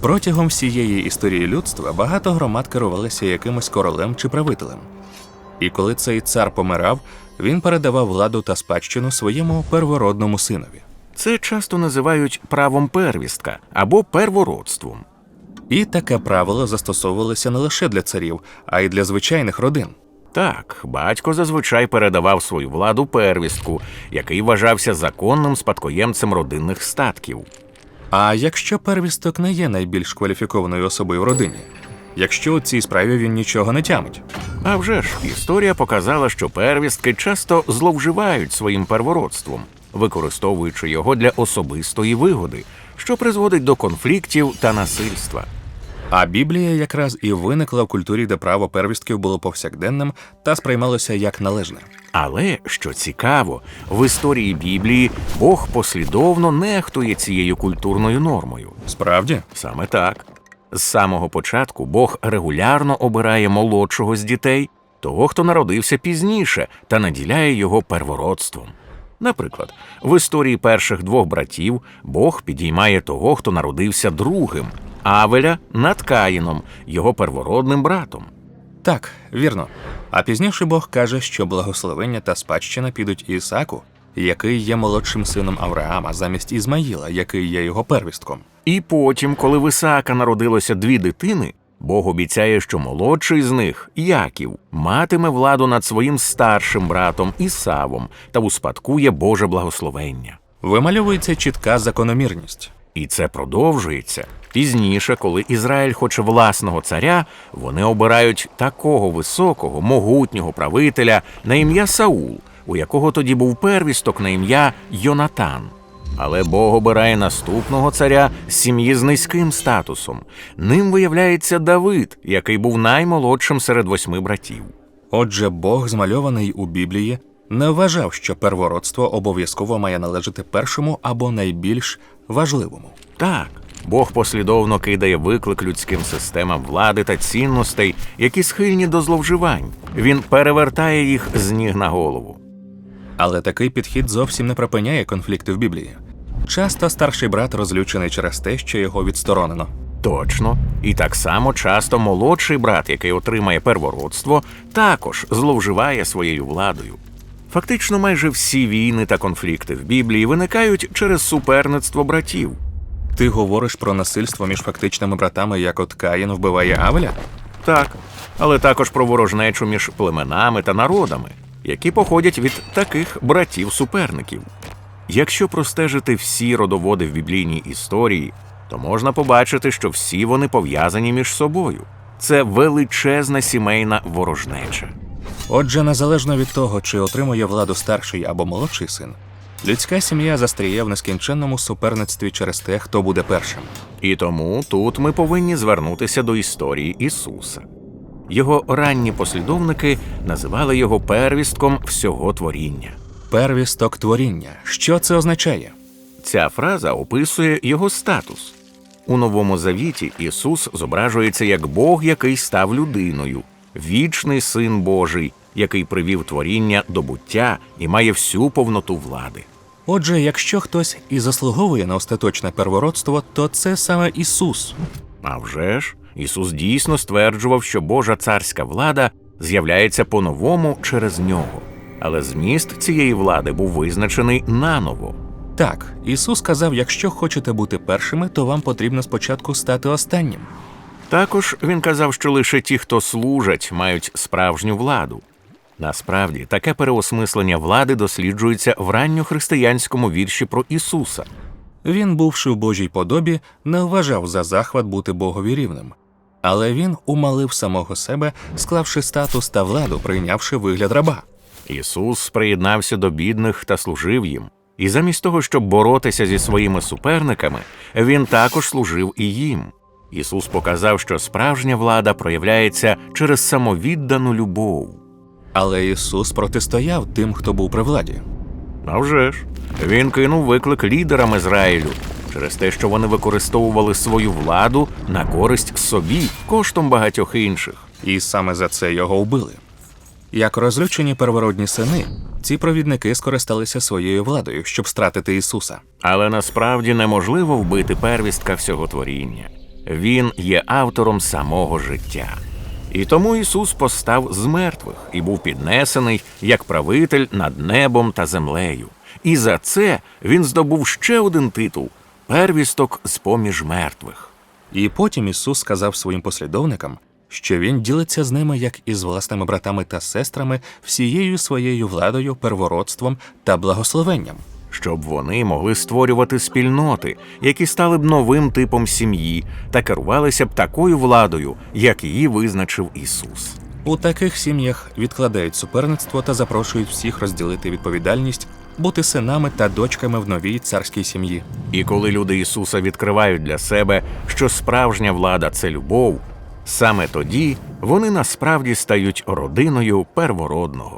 Протягом всієї історії людства багато громад керувалися якимось королем чи правителем. І коли цей цар помирав, він передавав владу та спадщину своєму первородному синові. Це часто називають правом первістка або первородством. І таке правило застосовувалося не лише для царів, а й для звичайних родин. Так, батько зазвичай передавав свою владу первістку, який вважався законним спадкоємцем родинних статків. А якщо первісток не є найбільш кваліфікованою особою в родині, якщо у цій справі він нічого не тямить, А вже ж історія показала, що первістки часто зловживають своїм первородством, використовуючи його для особистої вигоди, що призводить до конфліктів та насильства. А Біблія якраз і виникла в культурі, де право первістків було повсякденним та сприймалося як належне. Але що цікаво, в історії Біблії Бог послідовно нехтує цією культурною нормою. Справді, Саме так. З самого початку Бог регулярно обирає молодшого з дітей, того, хто народився пізніше, та наділяє його первородством. Наприклад, в історії перших двох братів Бог підіймає того, хто народився другим, Авеля над Каїном, його первородним братом. так, вірно. А пізніше Бог каже, що благословення та спадщина підуть Ісаку, який є молодшим сином Авраама, замість Ізмаїла, який є його первістком. І потім, коли в Ісаака народилося дві дитини, Бог обіцяє, що молодший з них, Яків, матиме владу над своїм старшим братом Ісавом та успадкує Боже благословення. Вимальовується чітка закономірність. І це продовжується. Пізніше, коли Ізраїль хоче власного царя, вони обирають такого високого, могутнього правителя на ім'я Саул, у якого тоді був первісток на ім'я Йонатан. Але Бог обирає наступного царя з сім'ї з низьким статусом. Ним виявляється Давид, який був наймолодшим серед восьми братів. Отже, Бог, змальований у Біблії, не вважав, що первородство обов'язково має належати першому або найбільш важливому. Так, Бог послідовно кидає виклик людським системам влади та цінностей, які схильні до зловживань. Він перевертає їх з ніг на голову. Але такий підхід зовсім не припиняє конфлікти в Біблії. Часто старший брат розлючений через те, що його відсторонено. Точно, і так само часто молодший брат, який отримає первородство, також зловживає своєю владою. Фактично, майже всі війни та конфлікти в Біблії виникають через суперництво братів. Ти говориш про насильство між фактичними братами, як от Каїн вбиває Авеля? Так, але також про ворожнечу між племенами та народами, які походять від таких братів-суперників. Якщо простежити всі родоводи в біблійній історії, то можна побачити, що всі вони пов'язані між собою. Це величезна сімейна ворожнеча. Отже, незалежно від того, чи отримує владу старший або молодший син, людська сім'я застріє в нескінченному суперництві через те, хто буде першим. І тому тут ми повинні звернутися до історії Ісуса. Його ранні послідовники називали його первістком всього творіння. Первісток творіння. Що це означає? Ця фраза описує його статус. У Новому Завіті Ісус зображується як Бог, який став людиною, вічний син Божий, який привів творіння до буття і має всю повноту влади. Отже, якщо хтось і заслуговує на остаточне первородство, то це саме Ісус. А вже ж, Ісус дійсно стверджував, що Божа царська влада з'являється по-новому через нього. Але зміст цієї влади був визначений наново. Так, Ісус сказав: якщо хочете бути першими, то вам потрібно спочатку стати останнім. Також він казав, що лише ті, хто служать, мають справжню владу. Насправді, таке переосмислення влади досліджується в ранньохристиянському вірші про Ісуса. Він, бувши в Божій подобі, не вважав за захват бути Богові рівним. Але він умалив самого себе, склавши статус та владу, прийнявши вигляд раба. Ісус приєднався до бідних та служив їм. І замість того, щоб боротися зі своїми суперниками, він також служив і їм. Ісус показав, що справжня влада проявляється через самовіддану любов. Але Ісус протистояв тим, хто був при владі. А вже ж, він кинув виклик лідерам Ізраїлю через те, що вони використовували свою владу на користь собі коштом багатьох інших. І саме за це його вбили. Як розлючені первородні сини, ці провідники скористалися своєю владою, щоб стратити Ісуса. Але насправді неможливо вбити первістка всього творіння. Він є автором самого життя. І тому Ісус постав з мертвих і був піднесений як правитель над небом та землею. І за це він здобув ще один титул первісток з поміж мертвих. І потім Ісус сказав своїм послідовникам, що Він ділиться з ними, як і з власними братами та сестрами, всією своєю владою, первородством та благословенням. щоб вони могли створювати спільноти, які стали б новим типом сім'ї та керувалися б такою владою, як її визначив Ісус. У таких сім'ях відкладають суперництво та запрошують всіх розділити відповідальність, бути синами та дочками в новій царській сім'ї. І коли люди Ісуса відкривають для себе, що справжня влада це любов, саме тоді вони насправді стають родиною первородного.